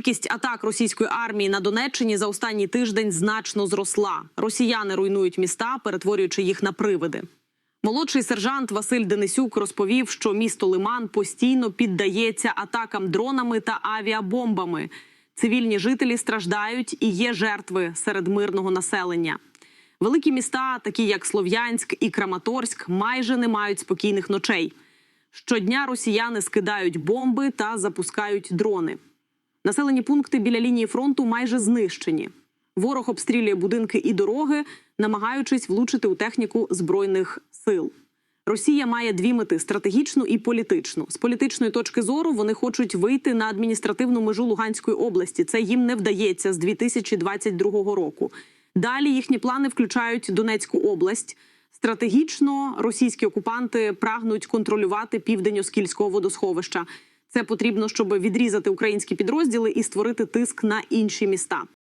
Кількість атак російської армії на Донеччині за останній тиждень значно зросла. Росіяни руйнують міста, перетворюючи їх на привиди. Молодший сержант Василь Денисюк розповів, що місто Лиман постійно піддається атакам дронами та авіабомбами. Цивільні жителі страждають і є жертви серед мирного населення. Великі міста, такі як Слов'янськ і Краматорськ, майже не мають спокійних ночей. Щодня росіяни скидають бомби та запускають дрони. Населені пункти біля лінії фронту майже знищені. Ворог обстрілює будинки і дороги, намагаючись влучити у техніку збройних сил. Росія має дві мети стратегічну і політичну. З політичної точки зору вони хочуть вийти на адміністративну межу Луганської області. Це їм не вдається з 2022 року. Далі їхні плани включають Донецьку область. Стратегічно російські окупанти прагнуть контролювати південь Оскільського водосховища. Це потрібно, щоб відрізати українські підрозділи і створити тиск на інші міста.